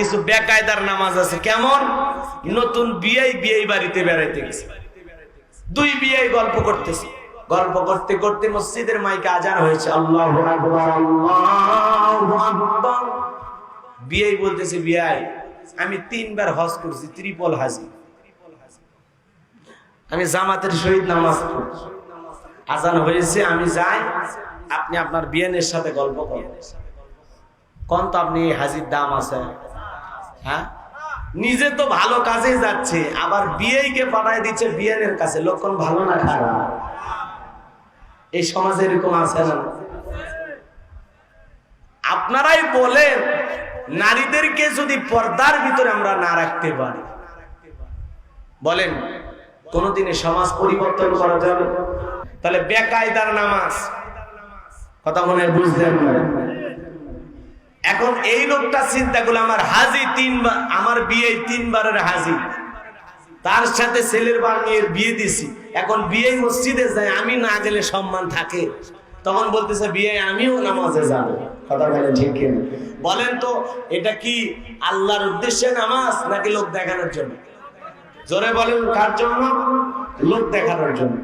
কিছু বেকায়দার নামাজ আছে, কেমন? নতুন বিয়ে বিয়ে বাড়িতে বেড়াইতে গেছে। দুই বিয়ে গল্প করতেছে। গল্প করতে করতে মসজিদের মাইকে আজান হয়েছে, আল্লাহ বিয়ে বলতেছে, বিয়াই, আমি তিনবার হজ করছি, ত্রিপল হাজি। আমি জামাতের শহীদ নামাজ পড়ছি। আজান হয়েছে, আমি যাই, আপনি আপনার বিয়ানের সাথে গল্প করেন। কোন তো আপনি হাজির দাম আছে? হ্যাঁ? নিজে তো ভালো কাজে যাচ্ছে, আবার বিয়েকে পাঠায় দিচ্ছে বিয়ানের কাছে? লক্ষণ ভালো না খারাপ? এই সমাজে এরকম আছে না? আপনারাই বলেন, নারীদেরকে যদি পর্দার ভিতরে আমরা না রাখতে পারি। বলেন, কোনদিনে সমাজ পরিবর্তন করা যাবে? তাহলে বেকায়দার নামাজ। কথা মনে বুঝলেন? না এখন এই লোকটা চিন্তা করল, আমার হাজি তিনবার, আমার বিয়ে তিনবারের হাজি। তার সাথে ছেলের বার মেয়ের বিয়ে দিছি এখন বিয়ে মসজিদে যায়, আমি না গেলে সম্মান থাকে। তখন বলতেছে, বিয়ে আমিও নামাজে যাব। কথা বলেন ঠিক বলেন তো, এটা কি আল্লাহর উদ্দেশ্যে নামাজ নাকি লোক দেখানোর জন্য? জোরে বলেন, কার জন্য? লোক দেখানোর জন্য।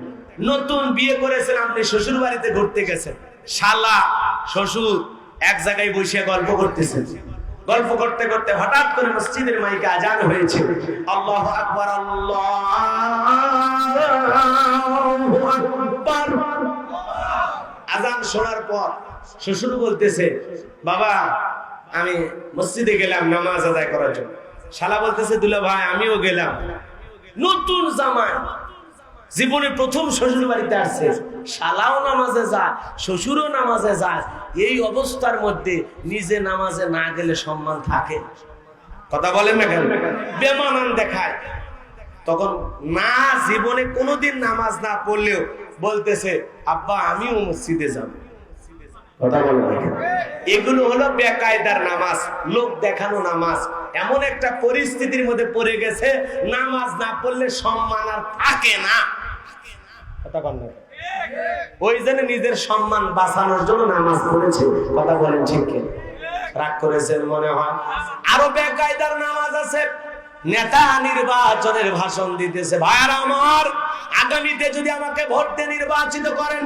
নতুন বিয়ে করেছেন, আপনি শ্বশুর বাড়িতে ঘুরতে গেছেন। শালা, শ্বশুর এক জায়গায় বসে গল্প করতেছেন। গল্প করতে করতে হঠাৎ করে মসজিদের মাইকে আজান হয়েছে। আল্লাহ আকবর, আল্লাহ আজান শোনার পর শ্বশুর বলতেছে, বাবা, আমি মসজিদে গেলাম নামাজ আদায় করার জন্য। শালা বলতেছে, দুলা ভাই, আমিও গেলাম। নতুন জামাই জীবনে প্রথম শ্বশুর বাড়িতে আসছে শালাও নামাজে যায়, শ্বশুরও নামাজে যায়, এই অবস্থার মধ্যে নিজে নামাজে না গেলে সম্মান থাকে। কথা বলেন না কেন? বেমানান দেখায়। তখন না জীবনে কোনোদিন নামাজ না পড়লেও বলতেছে, আব্বা, আমিও মসজিদে যাব। এগুলো হলো বেকায়দার নামাজ, লোক দেখানো নামাজ। এমন একটা পরিস্থিতির মধ্যে পড়ে গেছে, নামাজ না পড়লে সম্মান আর থাকে না। কথা না। ওই জন্য নিজের সম্মান বাঁচানোর জন্য নামাজ পড়েছে, কথা বলেন ঠিক রাগ করেছেন মনে হয়? আরও বেকায়দার নামাজ আছে। নেতা নির্বাচনের ভাষণ দিতেছে, ভাইয়ার আমার, আগামীতে যদি আমাকে ভোট নির্বাচিত করেন,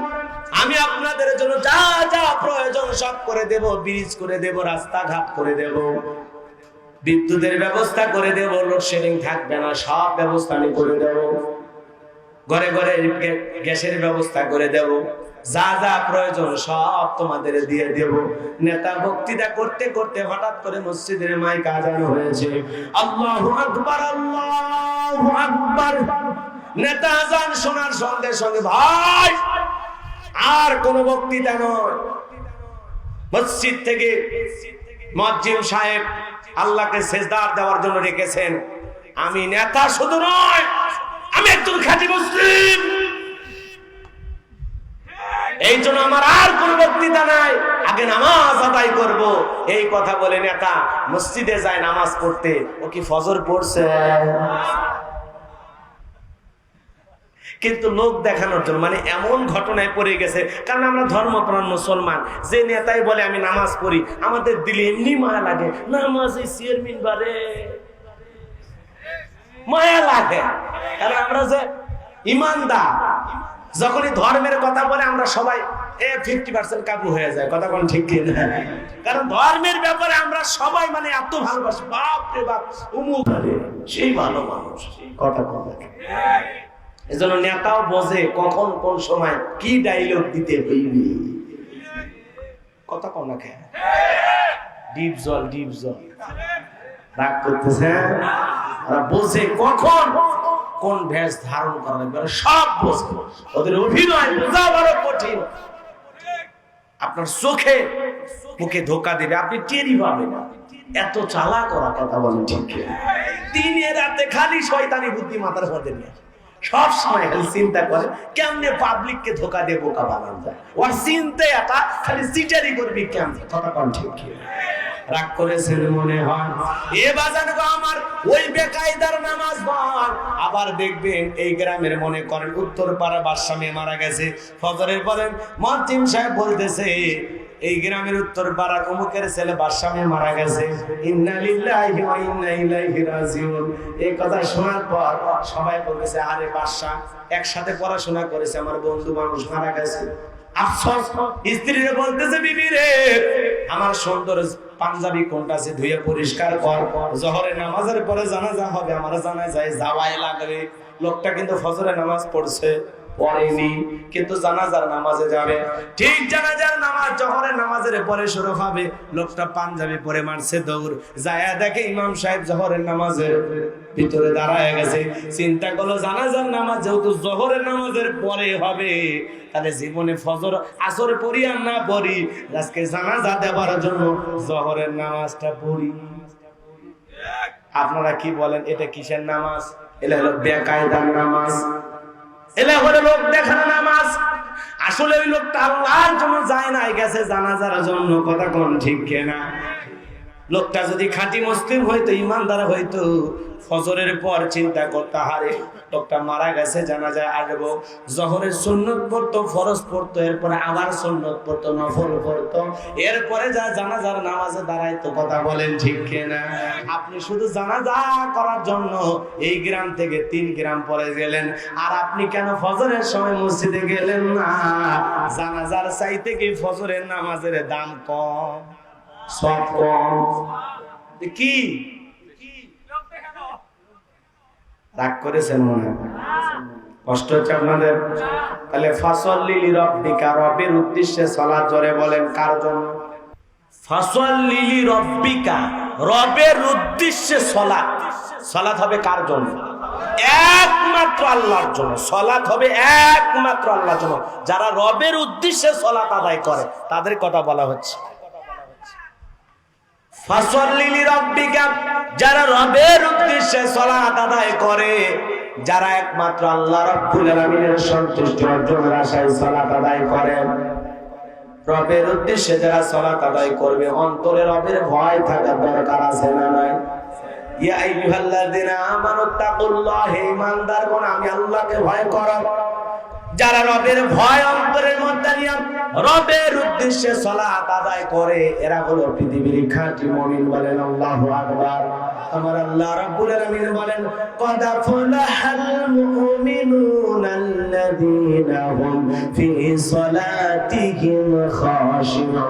আমি আপনাদের জন্য যা যা প্রয়োজন সব করে দেব, ব্রিজ করে দেব, রাস্তাঘাট করে দেব, বিদ্যুতের ব্যবস্থা করে দেব, লোডশেডিং থাকবে না, সব ব্যবস্থা আমি করে দেব। ঘরে ঘরে গ্যাসের ব্যবস্থা করে দেব। যা যা প্রয়োজন সব তোমাদের দিয়ে দেব। নেতা বক্তৃতা করতে করতে হঠাৎ করে মসজিদের মাইক আজানো হয়েছে। আল্লাহু আকবার আল্লাহু আকবার। নেতা আজান শোনার সঙ্গে সঙ্গে, ভাই, আর কোন বক্তৃতা নয়। মসজিদ থেকে মজ্জিম সাহেব আল্লাহকে সেজদার দেওয়ার জন্য রেখেছেন আমি নেতা শুধু নয় আমি একজন খাঁটি মুসলিম। এই জন্য আমার আর কোন বক্তৃতা নাই। আগে নামাজ আদায় করব। এই কথা বলে নেতা, মসজিদে যায় নামাজ পড়তে। ও কি ফজর পড়ছে? কিন্তু লোক দেখানোর জন্য মানে এমন ঘটনায় পড়ে গেছে, কারণ আমরা ধর্মপ্রাণ মুসলমান। যে নেতাই বলে আমি নামাজ পড়ি, আমাদের দিলে এমনি মায়া লাগে। নামাজে চেয়ারম্যান বারে মায়া লাগে যে ইমানদার। যখনই ধর্মের কথা বলে, আমরা সবাই, এ ফিফটি পার্সেন্ট কাবু হয়ে যায়। কথা কোন ঠিক কারণ ধর্মের ব্যাপারে আমরা সবাই মানে এত ভালোবাসি। বাপ রে বাপ, উমুক। সেই ভালো মানুষ। কথা কোন এজন্য নেতাও বোঝে কখন কোন সময় কি ডায়লগ দিতে হইবে। কথা কম না খেয়ে ডিপ জল ডিপ জল। রাগ করতেছে ওরা বোঝে কখন কোন ভেষ ধারণ করা লাগবে সব বোঝে ওদের অভিনয় বোঝা বড় কঠিন আপনার চোখে মুখে ধোকা দেবে, আপনি টেরি পাবেন। এত চালা করা কথা বলেন ঠিক? দিনে রাতে খালি শয়তানি বুদ্ধি মাথার মধ্যে নিয়ে। সব সময় খালি চিন্তা করে, কেমনে পাবলিক কে ধোকা দিয়ে বোকা বানানো যায় ওর চিন্তা এটা খালি সিটারি করবি কেমনে কথা কন ঠিক? রাগ মনে হয়। এ বাজান গো আমার, ওই বেকায়দার নামাজ আবার দেখবেন এই গ্রামের মনে করেন উত্তর পাড়া মারা গেছে। ফজরের সাহেব বলতেছে, এই গ্রামের উত্তর পাড়া অমুকের ছেলে মারা গেছে। ইন্না লিল্লাহি ওয়া ইন্না ইলাইহি রাজিউন। এই কথা শোনার পর সবাই বলতেছে, আরে বাদশা একসাথে পড়াশোনা করেছে, আমার বন্ধু মানুষ মারা গেছে। আফসোস, স্ত্রীরে বলতেছে, বিবি রে, আমার সুন্দর পাঞ্জাবি কোনটা আছে ধুয়ে পরিষ্কার কর। জহরে নামাজের পরে জানাজা হবে, আমার জানা যায় যাওয়াই লাগবে। লোকটা কিন্তু ফজরে নামাজ পড়ছে। পড়েনি, কিন্তু জানাজার নামাজে যাবে। ঠিক জানাজার নামাজ জহরের নামাজের পরে শুরু হবে। লোকটা পাঞ্জাবি পরে মারছে দৌড়। যায়া দেখে ইমাম সাহেব জহরের নামাজের ভিতরে দাঁড়ায় গেছে। চিন্তা করল জানাজার নামাজ যেহেতু জহরের নামাজের পরে হবে, তাহলে জীবনে ফজর, আসরে পড়ি আর না পড়ি। আজকে জানাজা দেওয়ার জন্য জহরের নামাজটা পড়ি। আপনারা কি বলেন, এটা কিসের নামাজ? এটা হলো বেকায়দার নামাজ। এলা লোক দেখানো নামাজ। আসলে ওই লোকটা আল্লাহর জন্য যায় না গেছে জানাজার জন্য, কথা কোন ঠিক কেনা? লোকটা যদি খাঁটি মুসলিম হইতো, ইমানদার হইতো, ফজরের পর চিন্তা করতে হারে লোকটা মারা গেছে জানা যায় আসব জহরের সুন্নত পড়তো, ফরজ পড়তো, এরপরে আবার সুন্নত পড়তো, নফল পড়তো। এরপরে যা জানাজার নামাজে দাঁড়াইতো, কথা বলেন ঠিক কিনা? আপনি শুধু জানাজা করার জন্য এই গ্রাম থেকে তিন গ্রাম পরে গেলেন, আর আপনি কেন ফজরের সময় মসজিদে গেলেন না? জানাজার চাইতে কি ফজরের নামাজের দাম কম? সব কম কি রাগ করেছেন মনে? কষ্ট হচ্ছে আপনাদের? তাহলে ফসল লিলি রব্বিকা রবের উদ্দেশ্যে সলা জোরে বলেন কার জন্য? ফসল লিলি রব্বিকা রবের উদ্দেশ্যে সলাৎ। সলাৎ হবে কার জন্য? একমাত্র আল্লাহর জন্য। সলাৎ হবে একমাত্র আল্লাহর জন্য। যারা রবের উদ্দেশ্যে সলাৎ আদায় করে তাদের কথা বলা হচ্ছে। যারা রবের উদ্দেশ্যে সালাত আদায় করে, যারা একমাত্র আল্লাহ রাব্বুল আলামিনের সন্তুষ্টি অর্জনের আশায় সালাত আদায় করে। রবের উদ্দেশ্যে যারা সালাত আদায় করবে, অন্তরে রবের ভয় থাকার দরকার আছে না নাই? ইয়া আইয়ুহাল্লাযিনা আমানু তাকুল্লাহ, হে ঈমানদারগণ আমি আল্লাহকে ভয় করো। যারা রবের ভয় অন্তরের মধ্যে নিয়ম রবের উদ্দেশ্যে সলা আদায় করে, এরা হলো পৃথিবীর খাঁটি মমিন বলেন আল্লাহু আকবার। আমার আল্লাহ রাব্বুল আলামিন বলেন, কদ আফলাহাল মুমিনুন আল্লাযীনা হুম ফি সলাতিহিম খাশিউন।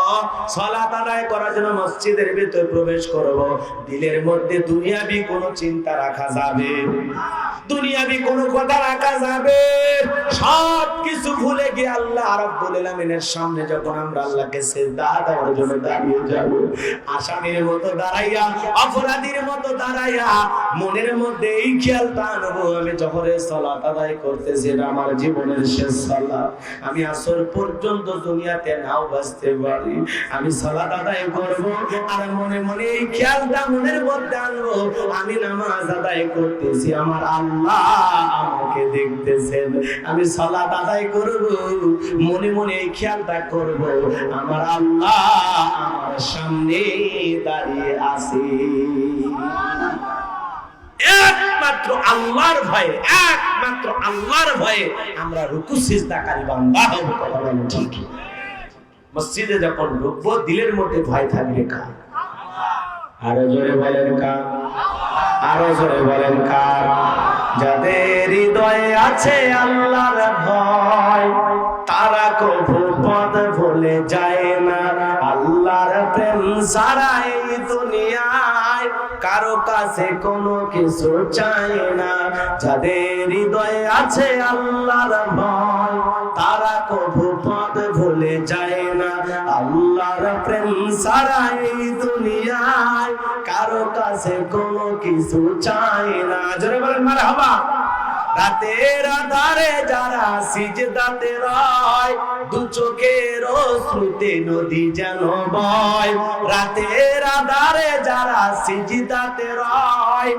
সালাত আদায় করার জন্য মসজিদের ভিতরে প্রবেশ করব। দিলের মধ্যে দুনিয়াবি কোনো চিন্তা রাখা যাবে। দুনিয়াবি কোনো কথা রাখা যাবে। সব কিছু ভুলে গিয়ে আল্লাহ সামনে যখন আমরা আল্লাহকে দেওয়ার জন্য দাঁড়িয়ে যাব, আসামির মতো দাঁড়াইয়া, অপরাধীর মতো দাঁড়াইয়া, মনের মধ্যে এই খেয়ালটা আনব, আমি জহরের সালাত আদায় করতেছি, এটা আমার জীবনের শেষ আমি আসর পর্যন্ত দুনিয়াতে নাও বাঁচতে পারি। আমি সালাত আদায় করব আর মনে মনে এই খেয়ালটা মনের মধ্যে আনব, আমি নামাজ আদায় করতেছি, আমার আল্লাহ আমাকে দেখতেছেন। আমি সালাত আদায় করব, মনে মনে এই খেয়ালটা করব, আমার আল্লাহ আমার সামনে দাঁড়িয়ে আছে। একমাত্র আল্লাহর ভয়ে, একমাত্র আল্লাহর ভয়ে আমরা রুকু সিজদাকারী বান্দা হব ঠিক মসজিদে যখন ঢুকবো, দিলের মধ্যে ভয় থাকবে কার? আরও জোরে বলেন কার? আরও জোরে বলেন কার? যাদের হৃদয়ে আছে আল্লাহর ভয়, তারা কভু পদ ভুলে যায় না। আল্লাহর প্রেম সারা এই দুনিয়ায় কারও কাছে কোনো কিছু চায় না। যাদের হৃদয়ে আছে আল্লাহর ভয়, তারা কভু পদ ভুলে যায় সারা এই দুনিয়ায় কারও কাছে কোনো কিছু চাই না। জোরে বলেন, মারহাবা। রাতের আধারে যারা সিজদাতে রয়, দু চোখের শ্রুতে নদী যেন বয়। রাতের আধারে যারা সিজদাতে রয়